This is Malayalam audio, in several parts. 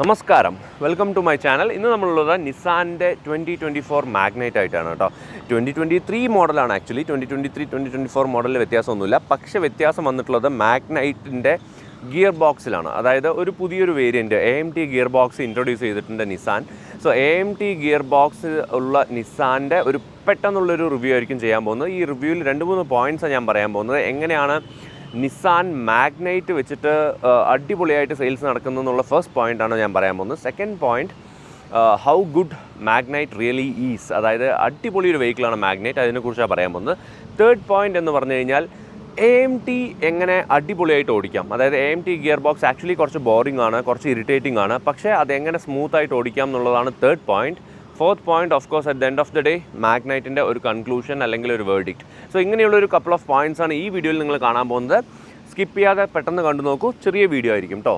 നമസ്കാരം. വെൽക്കം ടു മൈ ചാനൽ ഇന്ന് നമ്മളുള്ളത് നിസാന്റെ ട്വന്റി ട്വന്റി ഫോർ മാഗ്നൈറ്റ് ആയിട്ടാണ് കേട്ടോ. ട്വന്റി ട്വന്റി ത്രീ മോഡലാണ് actually twenty twenty three twenty twenty four മോഡലിൽ വ്യത്യാസമൊന്നുമില്ല. പക്ഷേ വ്യത്യാസം വന്നിട്ടുള്ളത് മാഗ്നൈറ്റിന്റെ ഗിയർ ബോക്സിലാണ് അതായത് ഒരു പുതിയൊരു variant A M T gear box introduce ചെയ്തിട്ടുണ്ട് Nissan. So A M T gear box ഉള്ള നിസാന്റെ ഒരു പെട്ടെന്നുള്ളൊരു റിവ്യൂ ആയിരിക്കും ചെയ്യാൻ പോകുന്നത്. ഈ റിവ്യൂവിൽ രണ്ട് മൂന്ന് പോയിന്റ്സാണ് ഞാൻ പറയാൻ പോകുന്നത്. എങ്ങനെയാണ് നിസാൻ മാഗ്നൈറ്റ് വെച്ചിട്ട് അടിപൊളിയായിട്ട് സെയിൽസ് നടക്കുന്നു എന്നുള്ള ഫസ്റ്റ് പോയിന്റാണ് ഞാൻ പറയാൻ പോകുന്നത്. Second point how good Magnite really is അതായത് അടിപൊളി ഒരു വെഹിക്കിളാണ് മാഗ്നൈറ്റ് അതിനെക്കുറിച്ചാണ് പറയാൻ പോകുന്നത്. തേർഡ് പോയിന്റ് എന്ന് പറഞ്ഞു കഴിഞ്ഞാൽ എ എം ടി എങ്ങനെ അടിപൊളിയായിട്ട് ഓടിക്കാം. അതായത് A M T gear box actually കുറച്ച് ബോറിംഗ് ആണ് കുറച്ച് ഇറിറ്റേറ്റിംഗ് ആണ്. പക്ഷേ അതെങ്ങനെ സ്മൂത്തായിട്ട് ഓടിക്കാം എന്നുള്ളതാണ് third point fourth point of course at the end of the day മാഗ്നൈറ്റിന്റെ ഒരു കൺക്ലൂഷൻ അല്ലെങ്കിൽ ഒരു വേർഡിക്റ്റ് സോ ഇങ്ങനെയുള്ള ഒരു കപ്പിൾ ഓഫ് പോയിന്റ്സ് ആണ് ഈ വീഡിയോയിൽ നിങ്ങൾ കാണാൻ പോകുന്നത്. സ്കിപ്പ് ചെയ്യാതെ പെട്ടെന്ന് കണ്ടു നോക്കൂ. ചെറിയ വീഡിയോ ആയിരിക്കും കേട്ടോ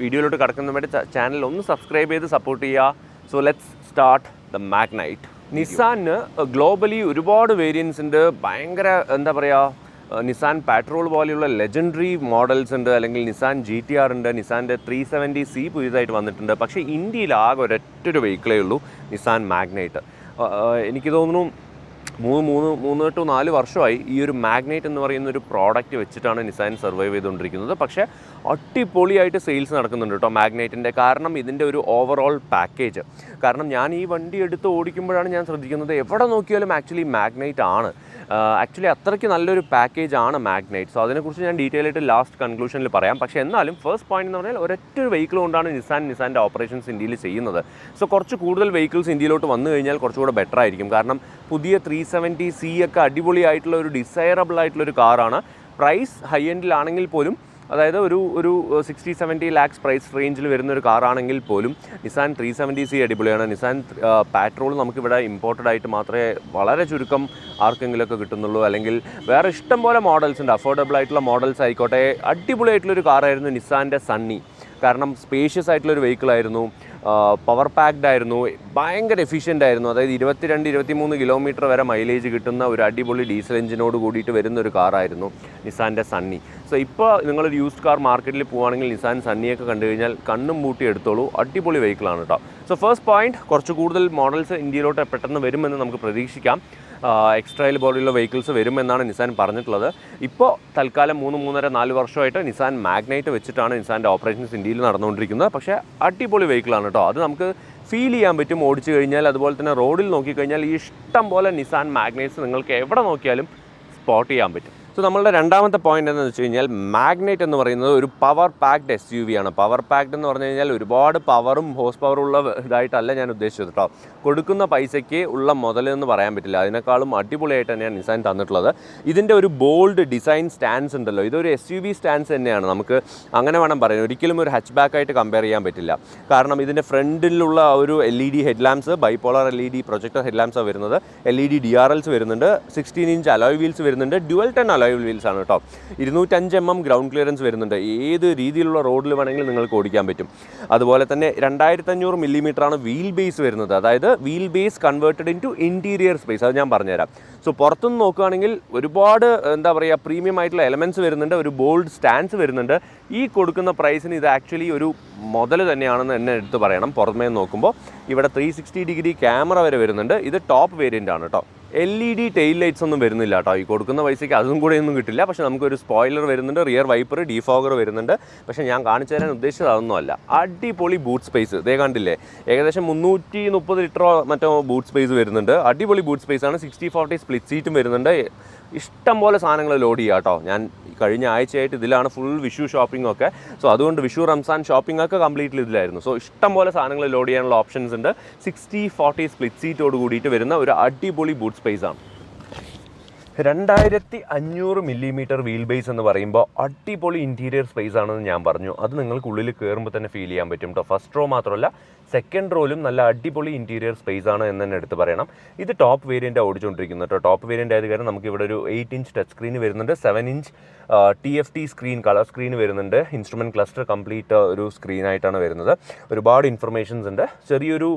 വീഡിയോയിലോട്ട് കടക്കുന്ന വേണ്ടി ചാനൽ ഒന്ന് സബ്സ്ക്രൈബ് ചെയ്ത് സപ്പോർട്ട് ചെയ്യുക. So let's start the Magnite Nissan globally ഒരുപാട് വേരിയൻസ് ഉണ്ട്. ഭയങ്കര എന്താ പറയുക നിസാൻ പാട്രോൾ പോലെയുള്ള ലെജൻഡറി മോഡൽസ് ഉണ്ട് അല്ലെങ്കിൽ നിസാൻ ജി ടി ആർ ഉണ്ട് നിസാന്റെ ത്രീ സെവന്റി സി പുതിയതായിട്ട് വന്നിട്ടുണ്ട്. പക്ഷേ ഇന്ത്യയിൽ ആകെ ഒരൊറ്റൊരു വെഹിക്കിളേ ഉള്ളൂ നിസാൻ മാഗ്നൈറ്റ് എനിക്ക് തോന്നുന്നു മൂന്ന് മൂന്ന് മൂന്ന് ടു നാല് വർഷമായി ഈ ഒരു മാഗ്നൈറ്റ് എന്ന് പറയുന്ന ഒരു പ്രോഡക്റ്റ് വെച്ചിട്ടാണ് നിസാൻ സർവൈവ് ചെയ്തുകൊണ്ടിരിക്കുന്നത്. പക്ഷേ അടിപൊളിയായിട്ട് സെയിൽസ് നടക്കുന്നുണ്ട് കേട്ടോ മാഗ്നൈറ്റിന്റെ കാരണം ഇതിന്റെ ഒരു ഓവറോൾ പാക്കേജ് കാരണം ഞാൻ ഈ വണ്ടി എടുത്ത് ഓടിക്കുമ്പോഴാണ് ഞാൻ ശ്രദ്ധിക്കുന്നത് എവിടെ നോക്കിയാലും ആക്ച്വലി മാഗ്നൈറ്റ് ആണ്. ആക്ച്വലി അത്രയ്ക്ക് നല്ലൊരു പാക്കേജ് ആണ് മാഗ്നൈറ്റ് സോ അതിനെക്കുറിച്ച് ഞാൻ ഡീറ്റെയിൽ ആയിട്ട് ലാസ്റ്റ് കൺക്ലൂഷനിൽ പറയാം. പക്ഷേ എന്നാലും ഫസ്റ്റ് പോയിന്റ് എന്ന് പറഞ്ഞാൽ ഒരൊറ്റ ഒരു വെഹിക്കിൾ കൊണ്ടാണ് നിസാൻ നിസാന്റെ ഓപ്പറേഷൻസ് ഇന്ത്യയിൽ ചെയ്യുന്നത്. സോ കുറച്ച് കൂടുതൽ വെഹിക്കിൾസ് ഇന്ത്യയിലോട്ട് വന്നു കഴിഞ്ഞാൽ കുറച്ചുകൂടെ ബെറ്റർ ആയിരിക്കും. കാരണം പുതിയ ത്രീ സെവന്റി സി ഒക്കെ അടിപൊളിയായിട്ടുള്ള ഒരു ഡിസൈറബിൾ ആയിട്ടുള്ള ഒരു കാറാണ് പ്രൈസ് ഹൈ എൻഡിലാണെങ്കിൽ പോലും അതായത് ഒരു ഒരു സിക്സ്റ്റി സെവന്റി ലാക്സ് പ്രൈസ് റേഞ്ചിൽ വരുന്ന ഒരു കാറാണെങ്കിൽ പോലും നിസാൻ ത്രീ സെവന്റി സി അടിപൊളിയാണ്. നിസാൻ പാട്രോൾ നമുക്കിവിടെ ഇമ്പോർട്ടഡ് ആയിട്ട് മാത്രമേ വളരെ ചുരുക്കം ആർക്കെങ്കിലുമൊക്കെ കിട്ടുന്നുള്ളൂ. അല്ലെങ്കിൽ വേറെ ഇഷ്ടം പോലെ മോഡൽസ് ഉണ്ട്. അഫോർഡബിൾ ആയിട്ടുള്ള മോഡൽസ് ആയിക്കോട്ടെ. അടിപൊളിയായിട്ടുള്ളൊരു കാറായിരുന്നു നിസാന്റെ സണ്ണി കാരണം സ്പേഷ്യസ് ആയിട്ടുള്ളൊരു വെഹിക്കിൾ ആയിരുന്നു. പവർ പാക്ഡ് ആയിരുന്നു. ഭയങ്കര എഫിഷ്യന്റ് ആയിരുന്നു. അതായത് ഇരുപത്തിരണ്ട് ഇരുപത്തിമൂന്ന് കിലോമീറ്റർ വരെ മൈലേജ് കിട്ടുന്ന ഒരു അടിപൊളി ഡീസൽ എഞ്ചിനോട് കൂടിയിട്ട് വരുന്ന ഒരു കാറായിരുന്നു നിസാന്റെ സണ്ണി സോ ഇപ്പോൾ നിങ്ങളൊരു യൂസ്ഡ് കാർ മാർക്കറ്റിൽ പോവുകയാണെങ്കിൽ നിസാൻ സണ്ണിയൊക്കെ കണ്ടു കഴിഞ്ഞാൽ കണ്ണും മൂട്ടി എടുത്തോളൂ. അടിപൊളി വെഹിക്കിളാണ് കേട്ടോ സോ ഫസ്റ്റ് പോയിന്റ് കുറച്ച് കൂടുതൽ മോഡൽസ് ഇന്ത്യയിലോട്ട് പെട്ടെന്ന് വരുമെന്ന് നമുക്ക് പ്രതീക്ഷിക്കാം. എക്സ്ട്രയിൽ ബോഡിയുള്ള വെഹിക്കിൾസ് വരുമെന്നാണ് നിസാൻ പറഞ്ഞിട്ടുള്ളത്. ഇപ്പോൾ തൽക്കാലം മൂന്ന് മൂന്നര നാല് വർഷമായിട്ട് നിസാൻ മാഗ്നൈറ്റ് വെച്ചിട്ടാണ് നിസാന്റെ ഓപ്പറേഷൻസ് ഇന്ത്യയിൽ നടന്നുകൊണ്ടിരിക്കുന്നത്. പക്ഷേ അടിപൊളി വെഹിക്കിളാണ് കേട്ടോ. അത് നമുക്ക് ഫീൽ ചെയ്യാൻ പറ്റും. ഓടിച്ചു കഴിഞ്ഞാൽ അതുപോലെ തന്നെ റോഡിൽ നോക്കിക്കഴിഞ്ഞാൽ ഈ ഇഷ്ടം പോലെ നിസാൻ മാഗ്നൈറ്റ്സ് നിങ്ങൾക്ക് എവിടെ നോക്കിയാലും സ്പോട്ട് ചെയ്യാൻ പറ്റും. സോ നമ്മളുടെ രണ്ടാമത്തെ പോയിന്റ് എന്ന് വെച്ച് കഴിഞ്ഞാൽ മാഗ്നൈറ്റ് എന്ന് പറയുന്നത് ഒരു power packed S U V ആണ്. പവർ പാക്ഡ് എന്ന് പറഞ്ഞു കഴിഞ്ഞാൽ ഒരുപാട് പവറും ഹോസ് പവറും ഉള്ള ഇതായിട്ടല്ല ഞാൻ ഉദ്ദേശിച്ചത് കേട്ടോ കൊടുക്കുന്ന പൈസയ്ക്ക് ഉള്ള മുതൽ എന്ന് പറയാൻ പറ്റില്ല. അതിനേക്കാളും അടിപൊളിയായിട്ട് തന്നെയാണ് നിസാൻ തന്നിട്ടുള്ളത്. ഇതിന്റെ ഒരു ബോൾഡ് ഡിസൈൻ സ്റ്റാൻസ് ഉണ്ടല്ലോ. ഇതൊരു എസ് യു വി സ്റ്റാൻസ് തന്നെയാണ്. നമുക്ക് അങ്ങനെ വേണം പറയാൻ. ഒരിക്കലും ഒരു ഹച്ച് ബാക്ക് ആയിട്ട് കമ്പയർ ചെയ്യാൻ പറ്റില്ല. കാരണം ഇതിന്റെ ഫ്രണ്ടിലുള്ള ഒരു L E D head lamps L E D projector head ലാംപ്സാണ് വരുന്നത്. L E D D R Ls വരുന്നുണ്ട്. സിക്സ്റ്റീൻ ഇഞ്ച് അലോയ് വീൽസ് വരുന്നുണ്ട്. ഡ്യുവൽ ടെൻ അലോയ് വീൽസ് ആണ് കേട്ടോ ഇരുന്നൂറ്റഞ്ച് എം എം ഗ്രൗണ്ട് ക്ലിയറൻസ് വരുന്നുണ്ട്. ഏത് രീതിയിലുള്ള റോഡിൽ വേണമെങ്കിലും നിങ്ങൾക്ക് ഓടിക്കാൻ പറ്റും. അതുപോലെ തന്നെ രണ്ടായിരത്തി അഞ്ഞൂറ് മില്ലിമീറ്റർ ആണ് വീൽ ബേസ് വരുന്നത്. അതായത് wheel base converted into interior space അത് ഞാൻ പറഞ്ഞുതരാം. സോ പുറത്തുനിന്ന് നോക്കുകയാണെങ്കിൽ ഒരുപാട് എന്താ പറയുക പ്രീമിയം ആയിട്ടുള്ള എലമെന്റ്സ് വരുന്നുണ്ട്. ഒരു ബോൾഡ് സ്റ്റാൻസ് വരുന്നുണ്ട്. ഈ കൊടുക്കുന്ന പ്രൈസിന് ഇത് ആക്ച്വലി ഒരു മുതൽ തന്നെയാണെന്ന് എന്നെ എടുത്ത് പറയണം. പുറമേ നോക്കുമ്പോൾ ഇവിടെ ത്രീ ഡിഗ്രി ക്യാമറ വരെ വരുന്നുണ്ട്. ഇത് ടോപ്പ് വേരിയന്റ് ആണ് കേട്ടോ L E D tail lights ഒന്നും വരുന്നില്ല കേട്ടോ ഈ കൊടുക്കുന്ന പൈസയ്ക്ക് അതും കൂടെ ഒന്നും കിട്ടില്ല. പക്ഷേ നമുക്കൊരു സ്പോയിലർ വരുന്നുണ്ട് റിയർ വൈപ്പർ ഡീഫോഗർ വരുന്നുണ്ട്. പക്ഷെ ഞാൻ കാണിച്ചു തരാൻ ഉദ്ദേശിച്ചത് അതൊന്നുമല്ല അടിപൊളി ബൂട്ട് സ്പേസ് ഇതേ കണ്ടില്ലേ? ഏകദേശം മുന്നൂറ്റി മുപ്പത് ലിറ്ററോ മറ്റോ ബൂട്ട് സ്പേസ് വരുന്നുണ്ട്. അടിപൊളി ബൂട്ട് സ്പേസ് ആണ്. സിക്സ്റ്റി ഫോർട്ടി സ്പ്ലിറ്റ് സീറ്റും വരുന്നുണ്ട്. ഇഷ്ടം പോലെ സാധനങ്ങൾ ലോഡ് ചെയ്യാം കേട്ടോ ഞാൻ കഴിഞ്ഞ ആഴ്ചയായിട്ട് ഇതിലാണ് ഫുൾ വിഷു ഷോപ്പിംഗ് ഒക്കെ. സോ അതുകൊണ്ട് വിഷു റംസാൻ ഷോപ്പിംഗ് ഒക്കെ കംപ്ലീറ്റ്ലി ഇതിലായിരുന്നു. സോ ഇഷ്ടം പോലെ സാധനങ്ങൾ ലോഡ് ചെയ്യാനുള്ള ഓപ്ഷൻസ് ഉണ്ട്. സിക്സ്റ്റി ഫോർട്ടി സ്പ്ലിറ്റ് സീറ്റോട് കൂടിയിട്ട് വരുന്ന ഒരു അടിപൊളി ബൂട്ട് സ്പേസ് ആണ്. രണ്ടായിരത്തി അഞ്ഞൂറ് മില്ലിമീറ്റർ വീൽ ബേസ് എന്ന് പറയുമ്പോൾ അടിപൊളി ഇന്റീരിയർ സ്പേസ് ആണെന്ന് ഞാൻ പറഞ്ഞു. അത് നിങ്ങൾക്ക് ഉള്ളിൽ കയറുമ്പോൾ തന്നെ ഫീൽ ചെയ്യാൻ പറ്റും കേട്ടോ ഫസ്റ്റ് റോ മാത്രമല്ല സെക്കൻഡ് റോയിലും നല്ല അടിപൊളി ഇന്റീരിയർ സ്പേസ് ആണ് എന്ന് തന്നെ എടുത്ത് പറയണം. ഇത് ടോപ്പ് വേരിയന്റ് ഓടിച്ചുകൊണ്ടിരിക്കുന്നത് കേട്ടോ ടോപ്പ് വേരിയന്റ് ആയത് കാരണം നമുക്ക് ഇവിടെ ഒരു എയ്റ്റ് ഇഞ്ച് ടച്ച് സ്ക്രീൻ വരുന്നുണ്ട്. Seven inch T F T screen colour screen വരുന്നുണ്ട്. ഇൻസ്ട്രുമെന്റ് ക്ലസ്റ്റർ കംപ്ലീറ്റ് ഒരു സ്ക്രീനായിട്ടാണ് വരുന്നത്. ഒരുപാട് ഇൻഫർമേഷൻസ് ഉണ്ട്. ചെറിയൊരു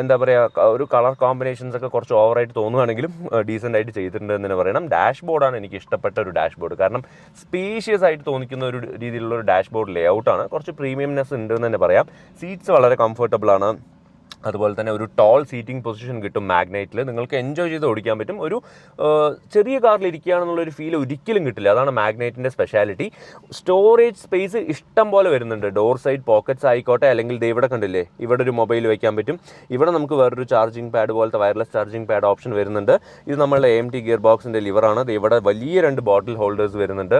എന്താ പറയുക ഒരു കളർ കോമ്പിനേഷൻസ് ഒക്കെ കുറച്ച് ഓവറായിട്ട് തോന്നുകയാണെങ്കിലും ഡീസന്റ് ആയിട്ട് ചെയ്തിട്ടുണ്ട് എന്ന് തന്നെ പറയണം. ഡാഷ് ബോർഡാണ് എനിക്ക് ഇഷ്ടപ്പെട്ട ഒരു ഡാഷ് ബോർഡ് കാരണം സ്പേഷ്യസ് ആയിട്ട് തോന്നിക്കുന്ന ഒരു രീതിയിലുള്ള ഒരു ഡാഷ് ബോർഡ് ലേ ഔട്ടാണ് കുറച്ച് പ്രീമിയംനെസ് ഉണ്ട് എന്ന് തന്നെ പറയാം. സീറ്റ്സ് വളരെ കംഫർട്ടബിൾ ആണ്. അതുപോലെ തന്നെ ഒരു ടോൾ സീറ്റിംഗ് പൊസിഷൻ കിട്ടും മാഗ്നൈറ്റിൽ നിങ്ങൾക്ക് എൻജോയ് ചെയ്ത് ഓടിക്കാൻ പറ്റും. ഒരു ചെറിയ കാറിൽ ഇരിക്കുകയാണെന്നുള്ളൊരു ഫീൽ ഒരിക്കലും കിട്ടില്ല. അതാണ് മാഗ്നൈറ്റിന്റെ സ്പെഷ്യാലിറ്റി സ്റ്റോറേജ് സ്പേസ് ഇഷ്ടം പോലെ വരുന്നുണ്ട്. ഡോർ സൈഡ് പോക്കറ്റ്സ് ആയിക്കോട്ടെ അല്ലെങ്കിൽ ദേ ഇവിടെ കണ്ടില്ലേ ഇവിടെ ഒരു മൊബൈൽ വയ്ക്കാൻ പറ്റും. ഇവിടെ നമുക്ക് വേറൊരു ചാർജിങ് പാഡ് പോലത്തെ വയർലെസ് ചാർജിങ് പാഡ് ഓപ്ഷൻ വരുന്നുണ്ട്. ഇത് നമ്മളുടെ എം ടി ഗിയർ ബോക്സിന്റെ ലിവറാണ് ഇവിടെ വലിയ രണ്ട് ബോട്ടിൽ ഹോൾഡേഴ്സ് വരുന്നുണ്ട്.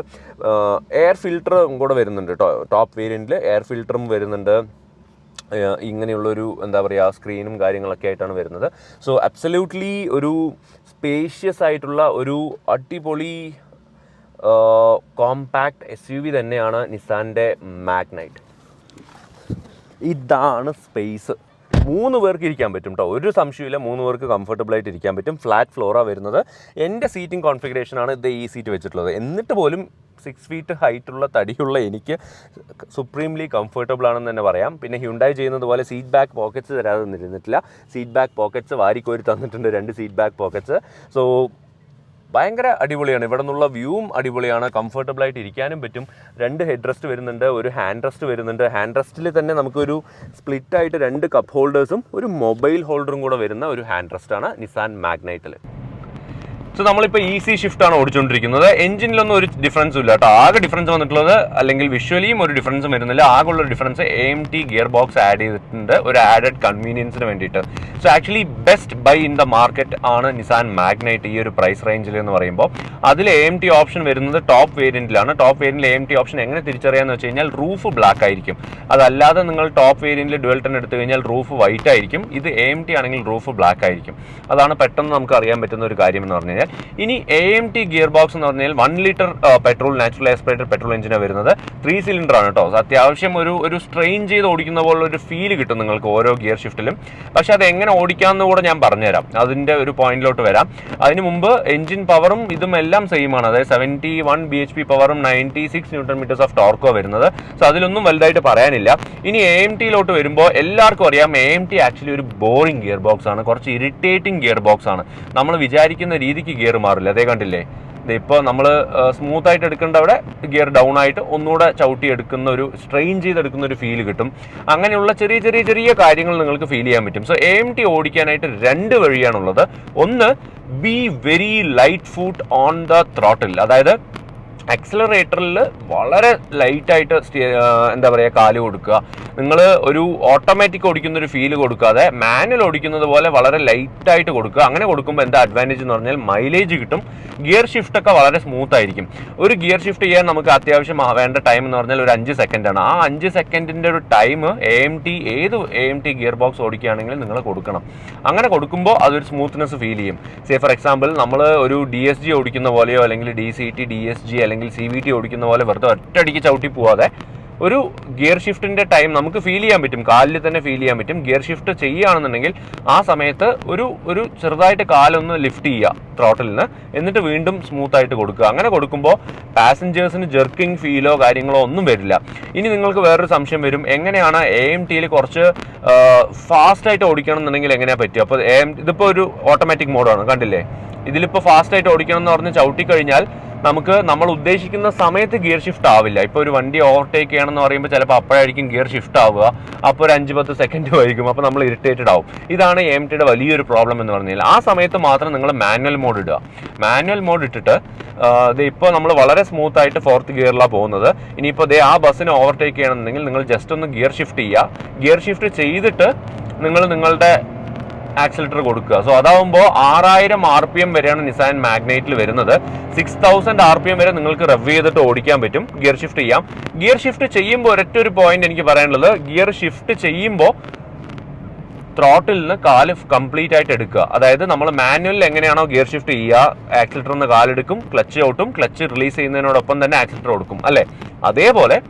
എയർ ഫിൽറ്ററും കൂടെ വരുന്നുണ്ട്. ടോപ്പ് വേരിയന്റിൽ എയർ ഫിൽറ്ററും വരുന്നുണ്ട്. ഇങ്ങനെയുള്ളൊരു എന്താ പറയുക സ്ക്രീനും കാര്യങ്ങളൊക്കെ ആയിട്ടാണ് വരുന്നത്. സോ അബ്സല്യൂട്ട്ലി ഒരു സ്പേഷ്യസ് ആയിട്ടുള്ള ഒരു അടിപൊളി കോമ്പാക്ട് എസ് യു വി തന്നെയാണ് നിസാന്റെ മാഗ്നൈറ്റ് ഇതാണ് സ്പേസ് മൂന്ന് പേർക്ക് ഇരിക്കാൻ പറ്റും കേട്ടോ ഒരു സംശയമില്ല മൂന്ന് പേർക്ക് കംഫർട്ടബിൾ ആയിട്ട് ഇരിക്കാൻ പറ്റും. ഫ്ലാറ്റ് ഫ്ലോറാണ് വരുന്നത്. എന്റെ സീറ്റിംഗ് കോൺഫിഗറേഷനാണ് ഇത് ഈ സീറ്റ് വെച്ചിട്ടുള്ളത്. എന്നിട്ട് പോലും സിക്സ് ഫീറ്റ് ഹൈറ്റുള്ള തടിയുള്ള എനിക്ക് സുപ്രീംലി കംഫർട്ടബിൾ ആണെന്ന് തന്നെ പറയാം. പിന്നെ ഹ്യുണ്ടായി ചെയ്യുന്നത് പോലെ സീറ്റ് ബാക്ക് പോക്കറ്റ്സ് തരാതെ നിന്നിരുന്നിട്ടില്ല. സീറ്റ് ബാക്ക് പോക്കറ്റ്സ് വാരിക്കോരി തന്നിട്ടുണ്ട്. രണ്ട് സീറ്റ് ബാക്ക് പോക്കറ്റ്സ് സോ ഭയങ്കര അടിപൊളിയാണ്. ഇവിടെ നിന്നുള്ള വ്യൂവും അടിപൊളിയാണ്. കംഫർട്ടബിളായിട്ട് ഇരിക്കാനും പറ്റും. രണ്ട് ഹെഡ് റെസ്റ്റ് വരുന്നുണ്ട്. ഒരു ഹാൻഡ് റെസ്റ്റ് വരുന്നുണ്ട്. ഹാൻഡ് റെസ്റ്റിൽ തന്നെ നമുക്കൊരു സ്പ്ലിറ്റായിട്ട് രണ്ട് കപ്പ് ഹോൾഡേഴ്സും ഒരു മൊബൈൽ ഹോൾഡറും കൂടെ വരുന്ന ഒരു ഹാൻഡ് റെസ്റ്റാണ് നിസാൻ മാഗ്നൈറ്റിൽ സോ നമ്മളിപ്പോൾ ഈസി ഷിഫ്റ്റ് ആണ് ഓടിച്ചുകൊണ്ടിരിക്കുന്നത് എഞ്ചിനിലൊന്നും ഒരു ഡിഫറൻസും ഇല്ല കേട്ടോ. ആകെ ഡിഫറൻസ് വന്നിട്ടുള്ളത് അല്ലെങ്കിൽ വിഷ്വലിയും ഒരു ഡിഫറൻസും വരുന്നില്ല. ആകെ ഉള്ള difference A M T gear box add ചെയ്തിട്ടുണ്ട്. ഒരു ആഡഡ് കൺവീനിയൻസിന് വേണ്ടിയിട്ട്. So actually best buy in the market ആണ് നിസാൻ മാഗ്നൈറ്റ് ഈ ഒരു പ്രൈസ് റേഞ്ചിൽ എന്ന് പറയുമ്പോൾ അതിൽ എ എം ടി ഓപ്ഷൻ വരുന്നത് ടോപ്പ് വേരിയന്റിലാണ് ടോപ്പ് വേരിയന്റിൽ എ ടി ഓപ്ഷൻ എങ്ങനെ തിരിച്ചറിയാന്ന് വെച്ച് കഴിഞ്ഞാൽ റൂഫ് ബ്ലാക്ക് ആയിരിക്കും. അതല്ലാതെ നിങ്ങൾ ടോപ്പ് വേരിയന്റിൽ ഡുവൽ ടെൻ എടുത്തു കഴിഞ്ഞാൽ റൂഫ് വൈറ്റ് ആയിരിക്കും. ഇത് എ എം ടി ആണെങ്കിൽ റൂഫ് ബ്ലാക്ക് ആയിരിക്കും. അതാണ് പെട്ടെന്ന് നമുക്ക് അറിയാൻ പറ്റുന്ന ഒരു കാര്യം എന്ന് പറഞ്ഞു കഴിഞ്ഞാൽ ഇനി A M T gear box എന്ന് പറഞ്ഞാൽ one litre petrol natural aspirated petrol എഞ്ചിനാണ് വരുന്നത് ത്രീ സിലിണ്ടർ ആണ് കേട്ടോ. അത്യാവശ്യം ഒരു ഒരു സ്ട്രെയിൻ ചെയ്ത് ഓടിക്കുന്ന പോലുള്ള ഒരു ഫീൽ കിട്ടും നിങ്ങൾക്ക് ഓരോ ഗിയർ ഷിഫ്റ്റിലും പക്ഷേ അത് എങ്ങനെ ഓടിക്കാമെന്ന് കൂടെ ഞാൻ പറഞ്ഞുതരാം. അതിന്റെ ഒരു പോയിന്റിലോട്ട് വരാം. അതിന് മുമ്പ് എഞ്ചിൻ പവറും ഇതും എല്ലാം സെയിം ആണ്. അതായത് seventy one B H P പവറും ninety six newton metres of ടോർക്കോ വരുന്നത്. സോ അതിലൊന്നും വലുതായിട്ട് പറയാനില്ല. ഇനി എ എം ടിയിലോട്ട് വരുമ്പോൾ എല്ലാവർക്കും അറിയാം എ എം ടി ആക്ച്വലി ഒരു ബോറിംഗ് ഗിയർ ബോക്സ് ആണ്. കുറച്ച് ഇറിറ്റേറ്റിംഗ് ഗിയർ ബോക്സ് ആണ്. നമ്മൾ വിചാരിക്കുന്ന രീതിക്ക് ഗിയർ മാറില്ല. അതേ കണ്ടില്ലേ? ഇപ്പോൾ നമ്മൾ സ്മൂത്ത് ആയിട്ട് എടുക്കേണ്ട അവിടെ ഗിയർ ഡൗൺ ആയിട്ട് ഒന്നുകൂടെ ചവിട്ടി എടുക്കുന്ന ഒരു സ്ട്രെയിൻ ചെയ്തെടുക്കുന്ന ഒരു ഫീൽ കിട്ടും. അങ്ങനെയുള്ള ചെറിയ ചെറിയ ചെറിയ കാര്യങ്ങൾ നിങ്ങൾക്ക് ഫീൽ ചെയ്യാൻ പറ്റും. സോ എം ടി ഓടിക്കാനായിട്ട് രണ്ട് വഴിയാണുള്ളത്. ഒന്ന് be very light foot on the throttle അതായത് ആക്സിലറേറ്ററിൽ വളരെ ലൈറ്റായിട്ട് എന്താ പറയുക കാൽ കൊടുക്കുക. നിങ്ങൾ ഒരു ഓട്ടോമാറ്റിക് ഓടിക്കുന്ന ഒരു ഫീൽ കൊടുക്കാതെ മാനുവൽ ഓടിക്കുന്നത് പോലെ വളരെ ലൈറ്റായിട്ട് കൊടുക്കുക. അങ്ങനെ കൊടുക്കുമ്പോൾ എന്താ അഡ്വാന്റേജ് എന്ന് പറഞ്ഞാൽ മൈലേജ് കിട്ടും. ഗിയർ ഷിഫ്റ്റ് ഒക്കെ വളരെ സ്മൂത്ത് ആയിരിക്കും. ഒരു ഗിയർ ഷിഫ്റ്റ് ചെയ്യാൻ നമുക്ക് അത്യാവശ്യം വേണ്ട ടൈം എന്ന് പറഞ്ഞാൽ ഒരു അഞ്ച് സെക്കൻഡാണ് ആ അഞ്ച് സെക്കൻഡിന്റെ ഒരു ടൈം എ എം ടി ഏത് A M T gear box ഓടിക്കുകയാണെങ്കിലും നിങ്ങൾ കൊടുക്കണം. അങ്ങനെ കൊടുക്കുമ്പോൾ അതൊരു സ്മൂത്ത്നെസ് ഫീൽ ചെയ്യും. സേ ഫോർ എക്സാമ്പിൾ നമ്മൾ ഒരു ഡി എസ് ജി ഓടിക്കുന്ന പോലെയോ അല്ലെങ്കിൽ D C T D S G അല്ലെങ്കിൽ സി വി ടി ഓടിക്കുന്ന പോലെ വെറുതെ ഒറ്റയടിക്ക് ചവിട്ടി പോവാതെ ഒരു ഗിയർ ഷിഫ്റ്റിന്റെ ടൈം നമുക്ക് ഫീൽ ചെയ്യാൻ പറ്റും. കാലിൽ തന്നെ ഫീൽ ചെയ്യാൻ പറ്റും. ഗിയർ ഷിഫ്റ്റ് ചെയ്യുകയാണെന്നുണ്ടെങ്കിൽ ആ സമയത്ത് ഒരു ഒരു ചെറുതായിട്ട് കാലൊന്ന് ലിഫ്റ്റ് ചെയ്യുക ത്രോട്ടലിന് എന്നിട്ട് വീണ്ടും സ്മൂത്ത് ആയിട്ട് കൊടുക്കുക. അങ്ങനെ കൊടുക്കുമ്പോൾ പാസഞ്ചേഴ്സിന് ജെർക്കിംഗ് ഫീലോ കാര്യങ്ങളോ ഒന്നും വരില്ല. ഇനി നിങ്ങൾക്ക് വേറൊരു സംശയം വരും. എങ്ങനെയാണ് എ എം ടിയിൽ കുറച്ച് ഫാസ്റ്റായിട്ട് ഓടിക്കണം എന്നുണ്ടെങ്കിൽ എങ്ങനെയാണ് പറ്റുക? അപ്പോൾ എ എം ഇതിപ്പോൾ ഒരു ഓട്ടോമാറ്റിക് മോഡാണ് കണ്ടില്ലേ? ഇതിലിപ്പോൾ ഫാസ്റ്റായിട്ട് ഓടിക്കണം എന്ന് പറഞ്ഞ് ചവിട്ടിക്കഴിഞ്ഞാൽ നമുക്ക് നമ്മൾ ഉദ്ദേശിക്കുന്ന സമയത്ത് ഗിയർ ഷിഫ്റ്റ് ആവില്ല. ഇപ്പോൾ ഒരു വണ്ടി ഓവർടേക്ക് ചെയ്യണമെന്ന് പറയുമ്പോൾ ചിലപ്പോൾ അപ്പോഴായിരിക്കും ഗിയർ ഷിഫ്റ്റ് ആവുക. അപ്പോൾ ഒരു അഞ്ച് പത്ത് സെക്കൻഡ് വൈകും. അപ്പോൾ നമ്മൾ ഇറിറ്റേറ്റഡ് ആവും. ഇതാണ് എം ടിയുടെ വലിയൊരു പ്രോബ്ലം എന്ന് പറഞ്ഞാൽ. ആ സമയത്ത് മാത്രം നിങ്ങൾ മാനുവൽ മോഡ് ഇടുക. മാനുവൽ മോഡ് ഇട്ടിട്ട് ഇത് ഇപ്പോൾ നമ്മൾ വളരെ സ്മൂത്ത് ആയിട്ട് ഫോർത്ത് ഗിയറിലാണ് പോകുന്നത്. ഇനിയിപ്പോൾ ദേ ആ ബസ്സിനെ ഓവർടേക്ക് ചെയ്യണമെന്നുണ്ടെങ്കിൽ നിങ്ങൾ ജസ്റ്റ് ഒന്ന് ഗിയർ ഷിഫ്റ്റ് ചെയ്യുക. ഗിയർ ഷിഫ്റ്റ് ചെയ്തിട്ട് നിങ്ങൾ നിങ്ങളുടെ ആക്സിലേറ്റർ കൊടുക്കുക. സോ അതാവുമ്പോൾ ആറായിരം ആർ പി എം വരെയാണ് നിസാൻ മാഗ്നൈറ്റിൽ വരുന്നത്. Six thousand R P M വരെ നിങ്ങൾക്ക് റവ് ചെയ്തിട്ട് ഓടിക്കാൻ പറ്റും. ഗിയർ ഷിഫ്റ്റ് ചെയ്യാം. ഗിയർ ഷിഫ്റ്റ് ചെയ്യുമ്പോൾ ഒരൊറ്റ ഒരു പോയിന്റ് എനിക്ക് പറയാനുള്ളത്. ഗിയർ ഷിഫ്റ്റ് ചെയ്യുമ്പോൾ ത്രോട്ടിൽ നിന്ന് കാൽ കംപ്ലീറ്റ് ആയിട്ട് എടുക്കുക. അതായത് നമ്മൾ മാനുവലിൽ എങ്ങനെയാണോ ഗിയർ ഷിഫ്റ്റ് ചെയ്യുക ആക്സിലേറ്റർ നിന്ന് കാലെടുക്കും ക്ലച്ച് ഔട്ടും ക്ലച്ച് റിലീസ് ചെയ്യുന്നതിനോടൊപ്പം തന്നെ ആക്സിലേറ്റർ കൊടുക്കും. അല്ലേ? അതേപോലെ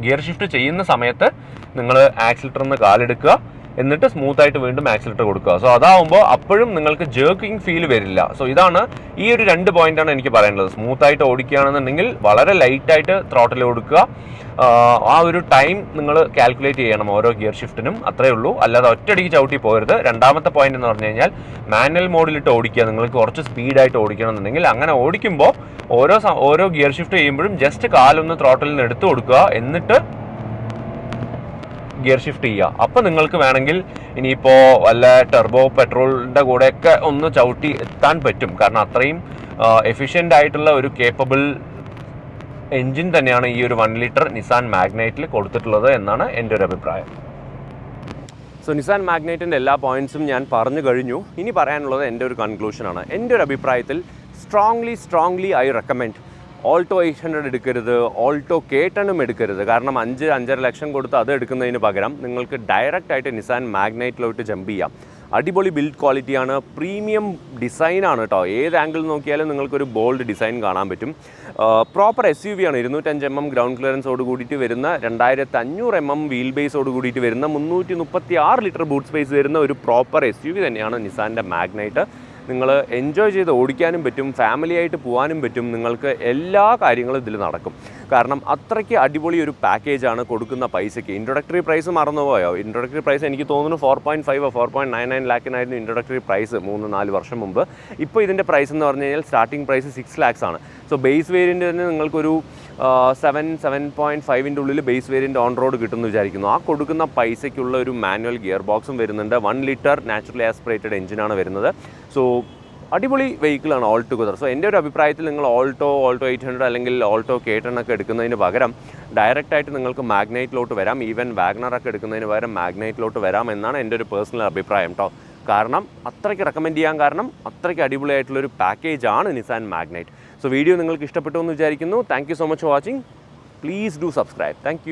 ഗിയർ ഷിഫ്റ്റ് ചെയ്യുന്ന സമയത്ത് നിങ്ങൾ ആക്സിലേറ്റർ നിന്ന് കാലെടുക്കുക. എന്നിട്ട് സ്മൂത്ത് ആയിട്ട് വീണ്ടും ആക്സിലേറ്റർ കൊടുക്കുക. സോ അതാവുമ്പോൾ അപ്പോഴും നിങ്ങൾക്ക് ജേർക്കിംഗ് ഫീൽ വരില്ല. സോ ഇതാണ് ഈ ഒരു രണ്ട് പോയിന്റാണ് എനിക്ക് പറയാനുള്ളത് സ്മൂത്ത് ആയിട്ട് ഓടിക്കുകയാണെന്നുണ്ടെങ്കിൽ വളരെ ലൈറ്റ് ആയിട്ട് ത്രോട്ടിൽ കൊടുക്കുക ആ ഒരു ടൈം നിങ്ങൾ കാൽക്കുലേറ്റ് ചെയ്യണം ഓരോ ഗിയർ ഷിഫ്റ്റിനും അത്രേ ഉള്ളൂ. അല്ലാതെ ഒറ്റയടിക്ക് ചവിട്ടി പോകരുത് രണ്ടാമത്തെ പോയിന്റ് എന്ന് പറഞ്ഞു കഴിഞ്ഞാൽ മാനുവൽ മോഡിലിട്ട് ഓടിക്കുക. നിങ്ങൾക്ക് കുറച്ച് സ്പീഡായിട്ട് ഓടിക്കണം എന്നുണ്ടെങ്കിൽ അങ്ങനെ ഓടിക്കുമ്പോൾ ഓരോ ഓരോ ഗിയർ ഷിഫ്റ്റ് ചെയ്യുമ്പോഴും ജസ്റ്റ് കാലൊന്ന് ത്രോട്ടലിൽ നിന്ന് എടുത്തു കൊടുക്കുക. എന്നിട്ട് ഗിയർ ഷിഫ്റ്റ് ചെയ്യുക. അപ്പോൾ നിങ്ങൾക്ക് വേണമെങ്കിൽ ഇനിയിപ്പോൾ വല്ല ടെർബോ പെട്രോളിന്റെ കൂടെയൊക്കെ ഒന്ന് ചവിട്ടി എത്താൻ പറ്റും. കാരണം അത്രയും എഫിഷ്യന്റ് ആയിട്ടുള്ള ഒരു കേപ്പബിൾ എൻജിൻ തന്നെയാണ് ഈ ഒരു വൺ ലിറ്റർ നിസാൻ മാഗ്നൈറ്റിൽ കൊടുത്തിട്ടുള്ളത് എന്നാണ് എന്റെ ഒരു അഭിപ്രായം. സോ നിസാൻ മാഗ്നൈറ്റിന്റെ എല്ലാ പോയിന്റ്സും ഞാൻ പറഞ്ഞു കഴിഞ്ഞു. ഇനി പറയാനുള്ളത് എന്റെ ഒരു കൺക്ലൂഷനാണ് എന്റെ ഒരു അഭിപ്രായത്തിൽ strongly strongly I recommend Alto eight hundred എടുക്കരുത് ഓൾട്ടോ കെ ടെണ്ണും എടുക്കരുത്. കാരണം അഞ്ച് അഞ്ചര ലക്ഷം കൊടുത്ത് അത് എടുക്കുന്നതിന് പകരം നിങ്ങൾക്ക് ഡയറക്റ്റ് ആയിട്ട് നിസാൻ മാഗ്നൈറ്റിലോട്ട് ജമ്പ് ചെയ്യാം. അടിപൊളി ബിൽഡ് ക്വാളിറ്റിയാണ് പ്രീമിയം ഡിസൈനാണ് കേട്ടോ ഏത് ആംഗിൾ നോക്കിയാലും നിങ്ങൾക്കൊരു ബോൾഡ് ഡിസൈൻ കാണാൻ പറ്റും. പ്രോപ്പർ എസ് യു വി ആണ് ഇരുന്നൂറ്റഞ്ച് എം എം ഗ്രൗണ്ട് ക്ലിയറൻസോട് കൂടിയിട്ട് വരുന്ന രണ്ടായിരത്തി അഞ്ഞൂറ് എം എം വീൽ ബേസോട് കൂടിയിട്ട് വരുന്ന മുന്നൂറ്റി മുപ്പത്തി ആറ് ലിറ്റർ ബൂട്ട് സ്പേസ് വരുന്ന ഒരു പ്രോപ്പർ എസ് യു വി തന്നെയാണ് നിസാന്റെ മാഗ്നൈറ്റ് നിങ്ങൾ എൻജോയ് ചെയ്ത് ഓടിക്കാനും പറ്റും ഫാമിലിയായിട്ട് പോകാനും പറ്റും നിങ്ങൾക്ക് എല്ലാ കാര്യങ്ങളും ഇതിൽ നടക്കും. കാരണം അത്രയ്ക്ക് അടിപൊളി ഒരു പാക്കേജാണ് കൊടുക്കുന്ന പൈസയ്ക്ക്. ഇൻട്രൊഡക്ടറി പ്രൈസ് മറന്നുപോയോ ഇൻട്രൊഡക്ടറി പ്രൈസ് എനിക്ക് തോന്നുന്നു four point five four point nine nine ലാക്കിനായിരുന്നു introductory price മൂന്ന് നാല് വർഷം മുമ്പ്. ഇപ്പോൾ ഇതിന്റെ പ്രൈസ് എന്ന് പറഞ്ഞു കഴിഞ്ഞാൽ സ്റ്റാർട്ടിംഗ് പ്രൈസ് സിക്സ് ലാക്സ് ആണ്. സോ ബേസ് വേരിയന്റ് തന്നെ നിങ്ങൾക്കൊരു സെവൻ സെവൻ പോയിന്റ് ഫൈവിന്റെ ഉള്ളിൽ ബേസ് വേരിയന്റ് ഓൺ റോഡ് കിട്ടുമെന്ന് വിചാരിക്കുന്നു. ആ കൊടുക്കുന്ന പൈസയ്ക്കുള്ള ഒരു മാനുവൽ ഗിയർ ബോക്സും വരുന്നുണ്ട്. വൺ ലിറ്റർ നാച്ചുറലി ആസ്പിറേറ്റഡ് എഞ്ചിനാണ് വരുന്നത്. സോ അടിപൊളി വെഹിക്കിളാണ് ഓൾ ടുഗദർ സോ എന്റെ ഒരു അഭിപ്രായത്തിൽ നിങ്ങൾ ഓൾട്ടോ ഓൾട്ടോ എയ്റ്റ് ഹൺഡ്രഡ് അല്ലെങ്കിൽ ഓൾട്ടോ കെ ഒക്കെ എടുക്കുന്നതിന് പകരം ഡയറക്റ്റ് ആയിട്ട് നിങ്ങൾക്ക് മാഗ്നൈറ്റിലോട്ട് വരാം. ഈവൻ വാഗ്നറൊക്കെ എടുക്കുന്നതിന് പകരം മാഗ്നൈറ്റിലോട്ട് വരാം എന്നാണ് എന്റെ ഒരു പേഴ്സണൽ അഭിപ്രായം കേട്ടോ കാരണം അത്രയ്ക്ക് റെക്കമെൻഡ് ചെയ്യാൻ കാരണം അത്രയ്ക്ക് അടിപൊളിയായിട്ടുള്ളൊരു പാക്കേജ് ആണ് നിസാൻ മാഗ്നൈറ്റ് സോ വീഡിയോ നിങ്ങൾക്ക് ഇഷ്ടപ്പെട്ടു എന്ന് വിചാരിക്കുന്നു. Thank so much watching please do subscribe thank